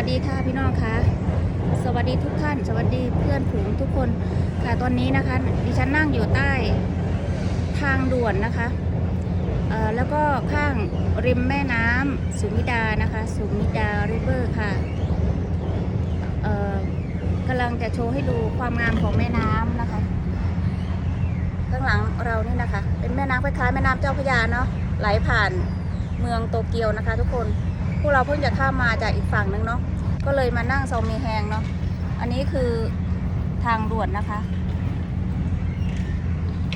วัสดีค่ะพี่น้องคะสวัสดีทุกท่าน สวัสดีเพื่อนฝูงทุกคนค่ะตอนนี้นะคะ ดิฉันนั่งอยู่ใต้ทางด่วนนะคะแล้วก็ข้างริมแม่น้ำสุมิดานะคะสุมิดาริเวอร์ค่ะเอ่อกำลังจะโชว์ให้ดูความงามของแม่น้ำนะคะ ข้างหลังเรานี่นะคะ เป็นแม่น้ำคล้ายๆแม่น้ำเจ้าพระยาเนาะไหลผ่านเมืองโตเกียวนะคะ ทุกคน พวกเราเพิ่งจะข้ามมาจากอีกฝั่งนึงเนาะก็เลยมานั่งซอมีแฮงเนาะอันนี้คือทางด่วนนะคะ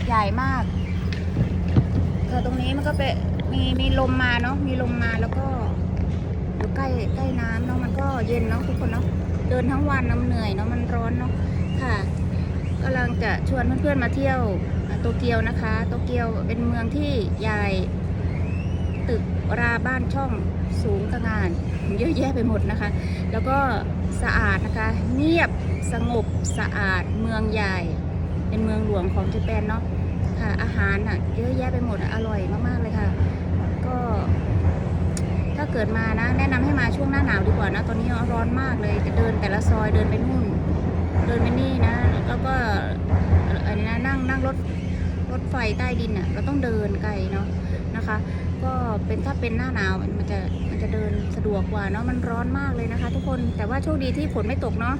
ใหญ่มากเธอตรงนี้มันก็เป็นมีมีลมมาเนาะมีลมมาแล้วก็อยู่ใกล้ใกล้น้ำเนาะมันก็เย็นเนาะทุกคนเนาะเดินทั้งวันน้ำเหนื่อยเนาะมันร้อนเนาะค่ะกำลังจะชวนเพื่อนๆมาเที่ยวโตเกียวนะคะ โตเกียวเป็นเมืองที่ใหญ่ตึกราบ้านช่อง สูงตงานเยอะแยะไปหมดนะคะ แล้วก็สะอาดนะคะเงียบสงบสะอาดเมืองใหญ่ เป็นเมืองหลวงของญี่ปุ่นเนาะค่ะอาหารอะเยอะแยะไปหมดอร่อยมากๆเลยค่ะ ก็ถ้าเกิดมานะ แนะนำให้มาช่วงหน้าหนาวดีกว่านะตอนนี้ร้อนมากเลยจะเดินแต่ละซอยเดินไปนู่นเดินไปนี่นะ แล้วก็อันนี้นะนั่งนั่งรถรถไฟใต้ดินอะเราต้องเดินไกลเนาะนะคะ ก็เป็นถ้าเป็นหน้าหนาวมันจะมันจะเดินสะดวกกว่าเนาะมันร้อนมากเลยนะคะ ทุกคนแต่ว่าโชคดีที่ฝนไม่ตกเนาะ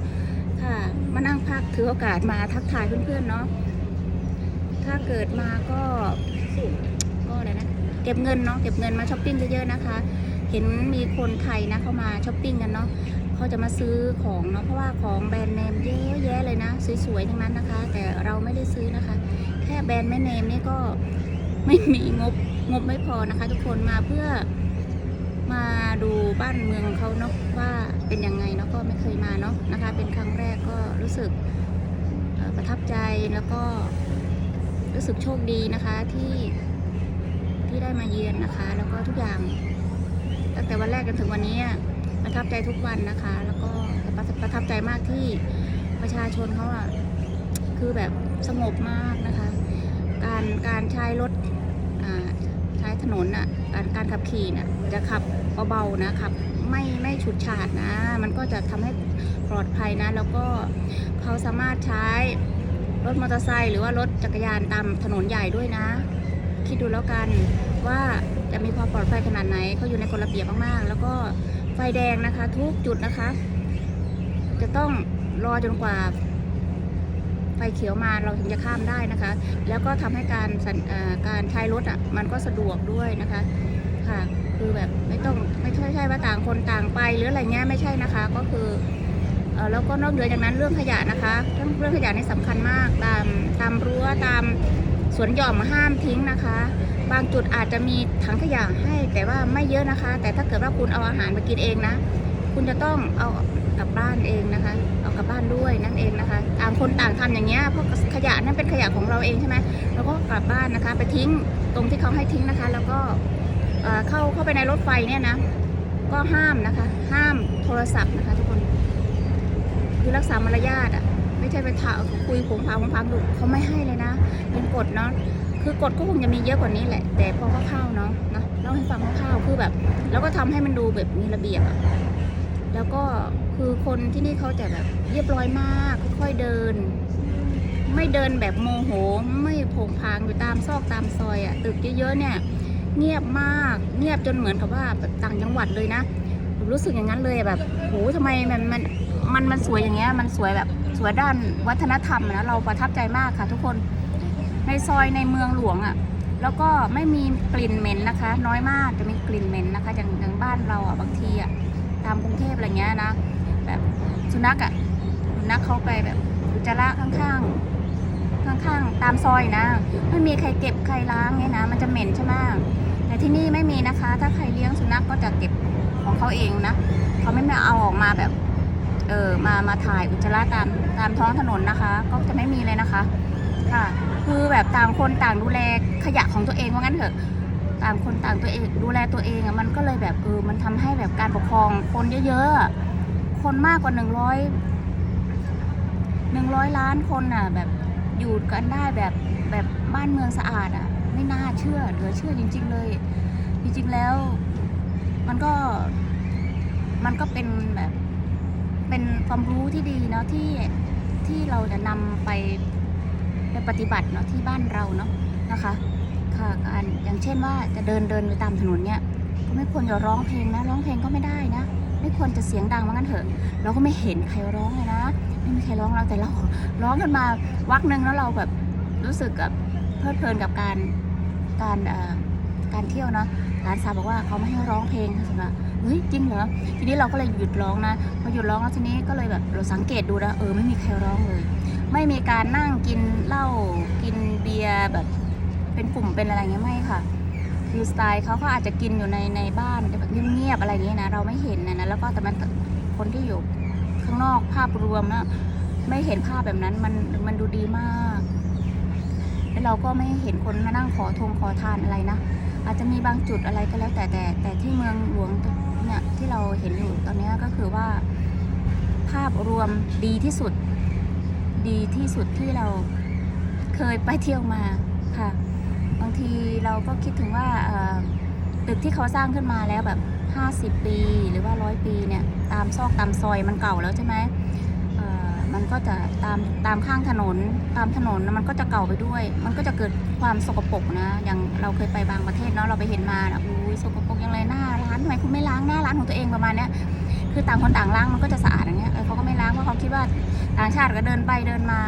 ค่ะ มานั่งพักถือโอกาสมาทักทายเพื่อนๆเนาะถ้าเกิดมาก็ก็อะไรนะเก็บเงินเนาะเก็บเงินมาช้อปปิ้งเยอะๆนะคะ เห็นมีคนไทยนะเข้ามาช้อปปิ้งกันเนาะเขาจะมาซื้อของเนาะเพราะว่าของแบรนด์เนมเยอะแยะเลยนะสวยๆทั้งนั้นนะคะ แต่เราไม่ได้ซื้อนะคะ แค่แบรนด์ไม่เนมนี่ก็ไม่มีงบ งบไม่พอนะคะทุกคนมาเพื่อมาดูบ้านเมืองของเขาเนาะว่าเป็นยังไงเนาะก็ไม่เคยมาเนาะนะคะ เป็นครั้งแรกก็รู้สึกประทับใจแล้วก็รู้สึกโชคดีนะคะที่ที่ได้มาเยือนนะคะ แล้วก็ทุกอย่างตั้งแต่วันแรกจนถึงวันนี้ประทับใจทุกวันนะคะ แล้วก็ประประทับใจมากที่ประชาชนเขาอะคือแบบสงบมากนะคะ การการใช้รถ อ่าใช้ถนนอะการการขับขี่น่ะจะขับเบาๆนะขับไม่ไม่ฉุดฉาดนะ มันก็จะทำให้ปลอดภัยนะ แล้วก็เขาสามารถใช้รถมอเตอร์ไซค์หรือว่ารถจักรยานตามถนนใหญ่ด้วยนะ คิดดูแล้วกันว่าจะมีความปลอดภัยขนาดไหนเขาอยู่ในกฎระเบียบมากๆ แล้วก็ไฟแดงนะคะ ทุกจุดนะคะ จะต้องรอจนกว่า ไฟเขียวมาเราถึงจะข้ามได้นะคะ แล้วก็ทำให้การการใช้รถอะมันก็สะดวกด้วยนะคะ ค่ะ คือแบบไม่ต้องไม่ใช่ใช่ว่าต่างคนต่างไปหรืออะไรเงี้ยไม่ใช่นะคะ ก็คือแล้วก็นอกเหนือจากนั้นเรื่องขยะนะคะเรื่องเรื่องขยะนี่สำคัญมากตามตามรั้วตามสวนหย่อมห้ามทิ้งนะคะ บางจุดอาจจะมีถังขยะให้แต่ว่าไม่เยอะนะคะ แต่ถ้าเกิดว่าคุณเอาอาหารมากินเองนะ คุณจะต้องเอา กลับบ้านเองนะคะ เอากลับบ้านด้วยนั่นเองนะคะต่างคนต่างทำอย่างเงี้ยเพราะขยะนั่นเป็นขยะของเราเองใช่ไหมแล้วก็กลับบ้านนะคะ ไปทิ้งตรงที่เขาให้ทิ้งนะคะ แล้วก็เข้าเข้าไปในรถไฟเนี่ยนะก็ห้ามนะคะ ห้ามโทรศัพท์นะคะทุกคนคือรักษามารยาทอะไม่ใช่ไปถาคุยผงพางผงพางดุเขาไม่ให้เลยนะเป็นกฎเนาะคือกฎก็คงจะมีเยอะกว่านี้แหละ แต่พอเข้าๆเนาะนะเล่าให้ฟังคร่าวๆคือแบบ แล้วก็ทำให้มันดูแบบมีระเบียบอะแล้วก็ คือคนที่นี่เขาจะแบบเรียบร้อยมาก ค่อยๆเดิน ไม่เดินแบบโมโห ไม่โผงพางอยู่ตามซอกตามซอยอะ่ะตึกเยอะๆเนี่ย เงียบมาก เงียบจนเหมือนกับว่าแบบต่างจังหวัดเลยนะผมรู้สึกอย่างนั้นเลยแบบโหทำไมมันมันมันมันสวยอย่างเงี้ยมันสวยแบบสวยด้านวัฒนธรรมนะเราประทับใจมากค่ะ ทุกคนในซอยในเมืองหลวงอะ่ะแล้วก็ไม่มีกลิ่นเหม็นนะคะ น้อยมากจะมีกลิ่นเหม็นนะคะอย่างอย่างบ้านเราอะบางทีอะตามกรุงเทพอะไรเงี้ยนะ แบบสุนัขอะ่ะสุนัขเขาไปแบบอุจจาระข้างๆข้างๆตามซอยนะไม่มีใครเก็บใครล้างเนี่ยนะ มันจะเหม็นใช่ไหมแต่ที่นี่ไม่มีนะคะ ถ้าใครเลี้ยงสุนัขก็จะเก็บของเขาเองนะเขาไม่มาเอาออกมาแบบเออมามาถ่ายอุจจาระตามตามท้องถนนนะคะ ก็จะไม่มีเลยนะคะ ค่ะ คือแบบต่างคนต่างดูแลขยะของตัวเองว่างั้นเถอะต่างคนต่างตัวเองดูแลตัวเองอะมันก็เลยแบบเออมันทำให้แบบการปกครองคนเยอะๆอะ คนมากกว่าหนึ่งร้อยหนึ่งร้อยล้านคนอะ แบบอยู่กันได้แบบแบบบ้านเมืองสะอาดอะ ไม่น่าเชื่อเหลือเชื่อจริง ๆ เลย จริง ๆ แล้ว มันก็มันก็เป็นแบบเป็นความรู้ที่ดีเนาะที่ที่เราจะนำไปไปปฏิบัติเนาะที่บ้านเราเนาะนะคะค่ะการอย่างเช่นว่าจะเดินเดินไปตามถนนเนี่ยก็ไม่ควรจะร้องเพลงนะ ร้องเพลงก็ไม่ได้นะ ไม่ควรจะเสียงดังว่างั้นเถอะ เราก็ไม่เห็นใครร้องเลยนะ ไม่มีใครร้องเราแต่เราร้องกันมาวักหนึ่งแล้วเราแบบรู้สึกกับเพลิดเพลินกับการการการเที่ยวเนาะหลานสาวบอกว่าเขาไม่ให้ร้องเพลงค่ะสิว่าเฮ้ยจริงเหรอทีนี้เราก็เลยหยุดร้องนะพอหยุดร้องแล้วทีนี้ก็เลยแบบเราสังเกตดูนะเออไม่มีใครร้องเลย ไม่มีการนั่งกินเหล้ากินเบียร์แบบเป็นกลุ่มเป็นอะไรเงี้ยไม่ค่ะ คือสไตล์เขาก็อาจจะกินอยู่ในในบ้านแบบเงียบๆอะไรอย่างเงี้ยนะเราไม่เห็นนะนะแล้วก็แต่มันคนที่อยู่ข้างนอกภาพรวมนะไม่เห็นภาพแบบนั้นมันมันดูดีมาก แล้วเราก็ไม่เห็นคนมานั่งขอทงขอทานอะไรนะอาจจะมีบางจุดอะไรก็แล้วแต่แต่แต่ที่เมืองหลวงเนี่ยที่เราเห็นอยู่ตอนนี้ก็คือว่า ภาพรวมดีที่สุด ดีที่สุดที่เราเคยไปเที่ยวมาค่ะ บางทีเราก็คิดถึงว่า ตึกที่เขาสร้างขึ้นมาแล้วแบบ 50 ปีหรือว่าร้อยปีเนี่ยตามซอกตามซอยมันเก่าแล้วใช่ไหมมันก็จะตามตามข้างถนนตามถนนมันก็จะเก่าไปด้วย มันก็จะเกิดความสกปรกนะอย่างเราเคยไปบางประเทศเนาะเราไปเห็นมานะอุ้ยสกปรกยังไงหน้าร้านทำไมคุณไม่ล้างหน้าร้านของตัวเองประมาณเนี้ยคือต่างคนต่างล้างมันก็จะสะอาดอย่างเงี้ยเออเขาก็ไม่ล้างเพราะเขาคิดว่าต่างชาติก็เดินไปเดินมา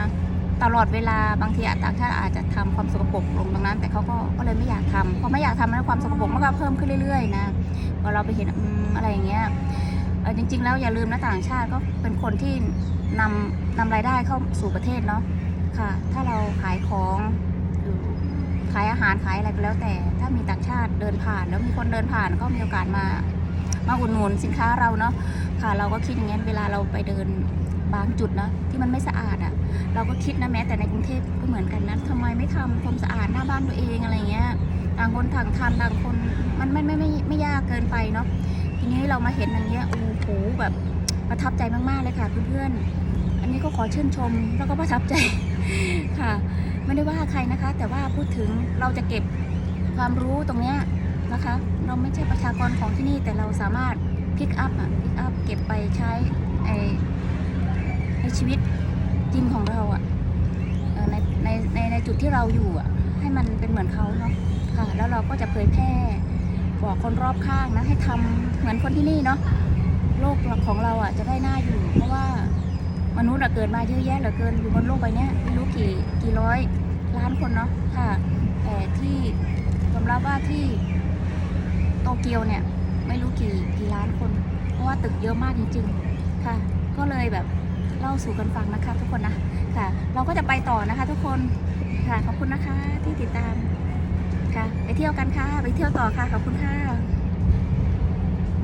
ตลอดเวลาบางทีอาจต่างชาติอาจจะทำความสกปรกลงตรงนั้น แต่เขาก็ก็เลยไม่อยากทำพอไม่อยากทำแล้วความสกปรกมันก็เพิ่มขึ้นเรื่อยๆนะพอเราไปเห็นออะไรอย่างเงี้ยจริง ๆ แล้วอย่าลืมนะต่างชาติก็เป็นคนที่นำนำรายได้เข้าสู่ประเทศเนาะค่ะ ถ้าเราขายของขายอาหารขายอะไรก็แล้วแต่ ถ้ามีต่างชาติเดินผ่าน แล้วมีคนเดินผ่านก็มีโอกาสมามาอุดหนุนสินค้าเราเนาะค่ะ เราก็คิดอย่างนี้นเวลาเราไปเดิน บางจุดนะที่มันไม่สะอาดอะเราก็คิดนะแม้แต่ในกรุงเทพก็เหมือนกันนะทำไมไม่ทำความสะอาดหน้าบ้านตัวเองอะไรเงี้ยต่างคนต่างทำต่างคนมันไม่ไม่ไม่ไม่ไม่ยากเกินไปเนาะทีนี้เรามาเห็นอย่างเงี้ยโอ้โหแบบประทับใจมากๆเลยค่ะเพื่อนๆอันนี้ก็ขอชื่นชมแล้วก็ประทับใจค่ะไม่ได้ว่าใครนะคะ แต่ว่าพูดถึงเราจะเก็บความรู้ตรงเนี้ยนะคะ เราไม่ใช่ประชากรของที่นี่แต่เราสามารถพิกอัพอะพิกอัพเก็บไปใช้ไอ ในชีวิตจริงของเราอะ่ะในในในในจุดที่เราอยู่อะให้มันเป็นเหมือนเขาเนาะค่ะ แล้วเราก็จะเผยแพร่บอกคนรอบข้างนะ ให้ทำเหมือนคนที่นี่เนาะโลกของเราอะจะได้น่าอยู่ เพราะว่ามนุษย์อะเกิดมาเยอะแยะเหลือเกินอยู่บนโลกใบนี้ไม่รู้กี่กี่ร้อยล้านคนเนาะค่ะแต่ที่ยอมรับว่าที่โตเกียวเนี่ย ไม่รู้กี่กี่ล้านคน เพราะว่าตึกเยอะมากจริงๆค่ะ ก็เลยแบบ เล่าสู่กันฟังนะคะ ทุกคนนะค่ะ เราก็จะไปต่อนะคะ ทุกคนค่ะขอบคุณนะคะที่ติดตามค่ะ ไปเที่ยวกันค่ะ ไปเที่ยวต่อค่ะขอบคุณค่ะ